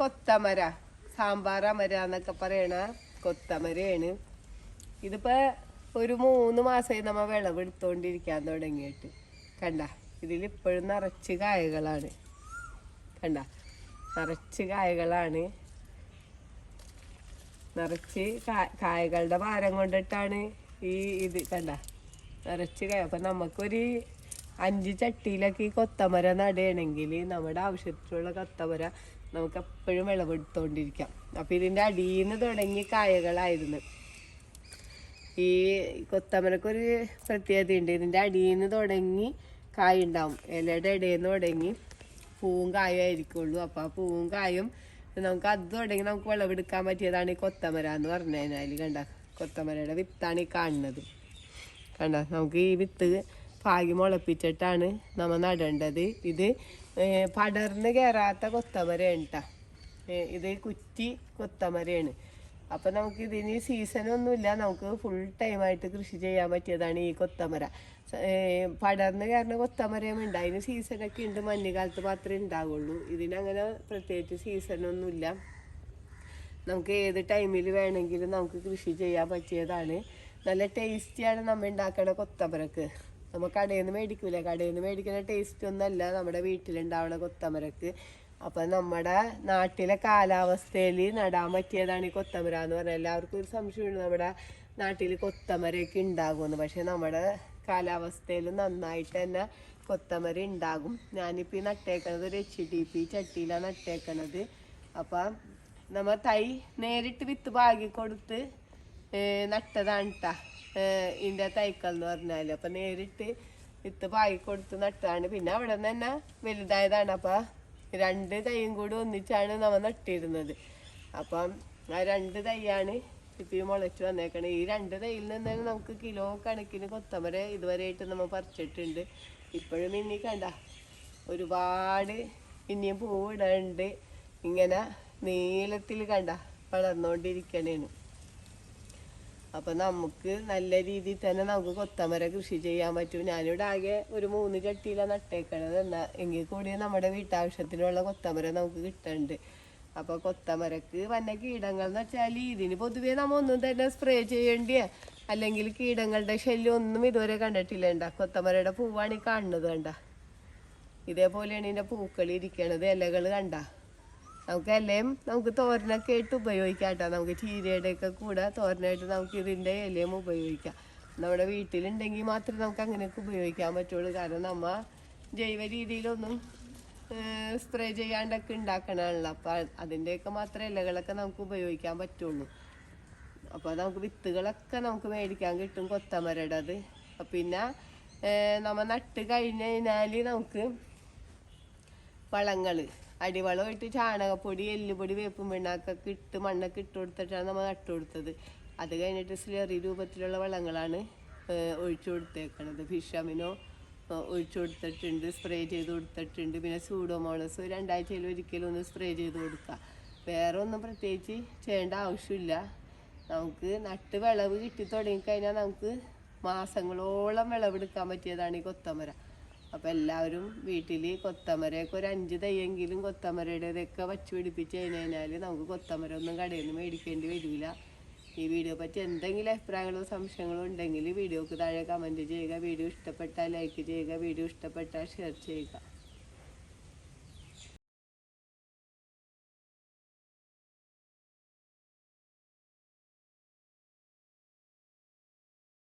കൊത്തമര സാമ്പാർ അമര എന്നൊക്കെ പറയണ കൊത്തമരയാണ്. ഇതിപ്പോ ഒരു മൂന്ന് മാസമായി നമ്മ വിളവെടുത്തോണ്ടിരിക്കാൻ തുടങ്ങിയിട്ട്. കണ്ട ഇതിൽ ഇപ്പോഴും നിറച്ച് കായകളാണ്. കണ്ട നിറച്ച് കായകളാണ്. നിറച്ച് കായകളുടെ ഭാരം കൊണ്ടിട്ടാണ് ഈ ഇത് കണ്ട നിറച്ച് കായ. അപ്പം നമുക്കൊരു അഞ്ച് ചട്ടിയിലൊക്കെ ഈ കൊത്തമര നടുകയാണെങ്കിൽ നമ്മുടെ ആവശ്യത്തിലുള്ള കൊത്തമര നമുക്ക് എപ്പോഴും വിളവെടുത്തോണ്ടിരിക്കാം. അപ്പം ഇതിന്റെ അടിയിൽ നിന്ന് തുടങ്ങി കായകളായിരുന്നു. ഈ കൊത്തമരക്കൊരു പ്രത്യേകതയുണ്ട്. ഇതിന്റെ അടിയിൽ നിന്ന് തുടങ്ങി കായ ഉണ്ടാവും ഇലയുടെ ഇടയിൽ നിന്ന് തുടങ്ങി പൂവും കായും ആയിരിക്കുള്ളൂ. അപ്പോൾ ആ പൂവും കായും നമുക്ക് അത് തുടങ്ങി നമുക്ക് വിളവെടുക്കാൻ പറ്റിയതാണ് ഈ കൊത്തമര എന്ന് പറഞ്ഞു കഴിഞ്ഞാൽ കണ്ട? കൊത്തമരയുടെ വിത്താണ് ഈ കാണുന്നത്. കണ്ട? നമുക്ക് ഈ വിത്ത് പാകി മുളപ്പിച്ചിട്ടാണ് നമ്മൾ നടേണ്ടത്. ഇത് പടർന്ന് കയറാത്ത കൊത്തമരയാണ് കേട്ടോ ഇത് കുറ്റി കൊത്തമരയാണ്. അപ്പം നമുക്ക് ഇതിന് സീസണൊന്നുമില്ല. നമുക്ക് ഫുൾ ടൈമായിട്ട് കൃഷി ചെയ്യാൻ പറ്റിയതാണ് ഈ കൊത്തമര. പടർന്ന് കയറുന്ന കൊത്തമരയും ഉണ്ട് അതിന് സീസണൊക്കെ ഉണ്ട്. മഞ്ഞുകാലത്ത് മാത്രമേ ഉണ്ടാവുള്ളൂ. ഇതിനങ്ങനെ പ്രത്യേകിച്ച് സീസണൊന്നുമില്ല. നമുക്ക് ഏത് ടൈമിൽ വേണമെങ്കിലും നമുക്ക് കൃഷി ചെയ്യാൻ പറ്റിയതാണ്. നല്ല ടേസ്റ്റിയാണ് നമ്മൾ ഉണ്ടാക്കണ കൊത്തമരക്ക്. നമ്മൾ കടയിൽ നിന്ന് മേടിക്കൂല. കടയിൽ നിന്ന് മേടിക്കുന്ന ടേസ്റ്റ് ഒന്നല്ല നമ്മുടെ വീട്ടിലുണ്ടാവണ കൊത്തമരക്ക്. അപ്പം നമ്മുടെ നാട്ടിലെ കാലാവസ്ഥയിൽ നടാൻ പറ്റിയതാണ് ഈ കൊത്തമര എന്ന് പറഞ്ഞാൽ എല്ലാവർക്കും ഒരു സംശയമുണ്ട്. നമ്മുടെ നാട്ടിൽ കൊത്തമരയൊക്കെ ഉണ്ടാകുമെന്ന്. പക്ഷെ നമ്മുടെ കാലാവസ്ഥയിൽ നന്നായിട്ട് തന്നെ കൊത്തമര ഉണ്ടാകും. ഞാനിപ്പോൾ ഈ നട്ടേക്കണത് ഒരു എച്ച് ഡി പി ചട്ടിയിലാണ് നട്ടേക്കണത്. അപ്പം നമ്മൾ തൈ നേരിട്ട് വിത്ത് പാകി കൊടുത്ത് നട്ടതാണ് കേട്ടാ ഇതിന്റെ തൈക്കൾ എന്ന് പറഞ്ഞാൽ അപ്പം നേരിട്ട് വിത്ത് പാകി കൊടുത്ത് നട്ടതാണ് പിന്നെ അവിടെ നിന്ന് തന്നെ വലുതായതാണ്. അപ്പം രണ്ട് തൈയും കൂടി ഒന്നിച്ചാണ് നമ്മൾ നട്ടിരുന്നത്. അപ്പം ആ രണ്ട് തൈയാണ് ഇപ്പം ഈ മുളച്ച് വന്നേക്കണത് ഈ രണ്ട് തൈയിൽ നിന്ന് തന്നെ നമുക്ക് കിലോ കണക്കിന് കൊത്തമര ഇതുവരെയായിട്ട് നമ്മൾ പറിച്ചിട്ടുണ്ട്. ഇപ്പോഴും ഇനി കണ്ട ഒരുപാട് ഇനിയും പൂവിടണ്ട്. ഇങ്ങനെ നീളത്തിൽ കണ്ട വളർന്നുകൊണ്ടിരിക്കണേനു അപ്പൊ നമുക്ക് നല്ല രീതിയിൽ തന്നെ നമുക്ക് കൊത്തമര കൃഷി ചെയ്യാൻ പറ്റും. ഞാനിവിടെ ആകെ ഒരു മൂന്ന് ചട്ടിയിലാണ് നട്ടേക്കണത്. എന്നാ എങ്കിൽ കൂടി നമ്മുടെ വീട്ടാവശ്യത്തിനുള്ള കൊത്തമര നമുക്ക് കിട്ടുന്നുണ്ട് അപ്പോൾ കൊത്തമരക്ക് വന്ന കീടങ്ങൾ എന്ന് വെച്ചാൽ ഇതിന് പൊതുവേ നമ്മ ഒന്നും തന്നെ സ്പ്രേ ചെയ്യേണ്ടിയ. അല്ലെങ്കിൽ കീടങ്ങളുടെ ശല്യം ഒന്നും ഇതുവരെ കണ്ടിട്ടില്ല. ഉണ്ടാ കൊത്തമരയുടെ പൂവാണ് ഈ കാണുന്നത് കണ്ട? ഇതേപോലെയാണ് ഇതിന്റെ പൂക്കൾ ഇരിക്കണത്. ഇലകൾ കണ്ട? നമുക്ക് ഇലയും നമുക്ക് തോരനൊക്കെ ആയിട്ട് ഉപയോഗിക്കാം കേട്ടോ. നമുക്ക് ചീരയുടെ ഒക്കെ കൂടെ തോരനായിട്ട് നമുക്ക് ഇതിന്റെ ഇലയും ഉപയോഗിക്കാം. നമ്മുടെ വീട്ടിലുണ്ടെങ്കിൽ മാത്രമേ നമുക്ക് അങ്ങനെയൊക്കെ ഉപയോഗിക്കാൻ പറ്റുള്ളൂ. കാരണം നമ്മ ജൈവ രീതിയിലൊന്നും സ്പ്രേ ചെയ്യാണ്ടൊക്കെ ഉണ്ടാക്കണമല്ലോ അപ്പം അതിന്റെയൊക്കെ മാത്രമേ ഇലകളൊക്കെ നമുക്ക് ഉപയോഗിക്കാൻ പറ്റുള്ളൂ. അപ്പോൾ നമുക്ക് വിത്തുകളൊക്കെ നമുക്ക് മേടിക്കാൻ കിട്ടും കൊത്തമരടത് പിന്നെ നമ്മൾ നട്ട് കഴിഞ്ഞ് കഴിഞ്ഞാൽ നമുക്ക് വളങ്ങൾ അടിവളമായിട്ട് ചാണകപ്പൊടി എല്ലുപൊടി വേപ്പും പിണ്ണാക്കൊക്കെ ഇട്ട് മണ്ണൊക്കെ ഇട്ട് കൊടുത്തിട്ടാണ് നമ്മൾ നട്ടു കൊടുത്തത്. അത് കഴിഞ്ഞിട്ട് സ്ലറി രൂപത്തിലുള്ള വളങ്ങളാണ് ഒഴിച്ചു കൊടുത്തേക്കണത്. ഫിഷമിനോ ഒഴിച്ചു കൊടുത്തിട്ടുണ്ട് സ്പ്രേ ചെയ്ത് കൊടുത്തിട്ടുണ്ട്. പിന്നെ സൂഡോമോണസ് രണ്ടാഴ്ചയിൽ ഒരിക്കലും ഒന്ന് സ്പ്രേ ചെയ്ത് കൊടുക്കുക. വേറെ ഒന്നും പ്രത്യേകിച്ച് ചെയ്യേണ്ട ആവശ്യമില്ല. നമുക്ക് നട്ട് വിളവ് കിട്ടി തുടങ്ങിക്കഴിഞ്ഞാൽ നമുക്ക് മാസങ്ങളോളം വിളവെടുക്കാൻ പറ്റിയതാണ് ഈ കൊത്തമര. അപ്പം എല്ലാവരും വീട്ടിൽ കൊത്തമരയൊക്കെ ഒരു അഞ്ച് തയ്യെങ്കിലും കൊത്തമരയുടേതൊക്കെ വച്ച് പിടിപ്പിച്ച് കഴിഞ്ഞ് കഴിഞ്ഞാൽ നമുക്ക് കൊത്തമര ഒന്നും കടയിൽ നിന്ന് മേടിക്കേണ്ടി വരില്ല ഈ വീഡിയോ പറ്റി എന്തെങ്കിലും അഭിപ്രായങ്ങളോ സംശയങ്ങളോ ഉണ്ടെങ്കിൽ വീഡിയോക്ക് താഴെ കമന്റ് ചെയ്യുക. വീഡിയോ ഇഷ്ടപ്പെട്ടാൽ ലൈക്ക് ചെയ്യുക. വീഡിയോ ഇഷ്ടപ്പെട്ടാൽ ഷെയർ ചെയ്യുക.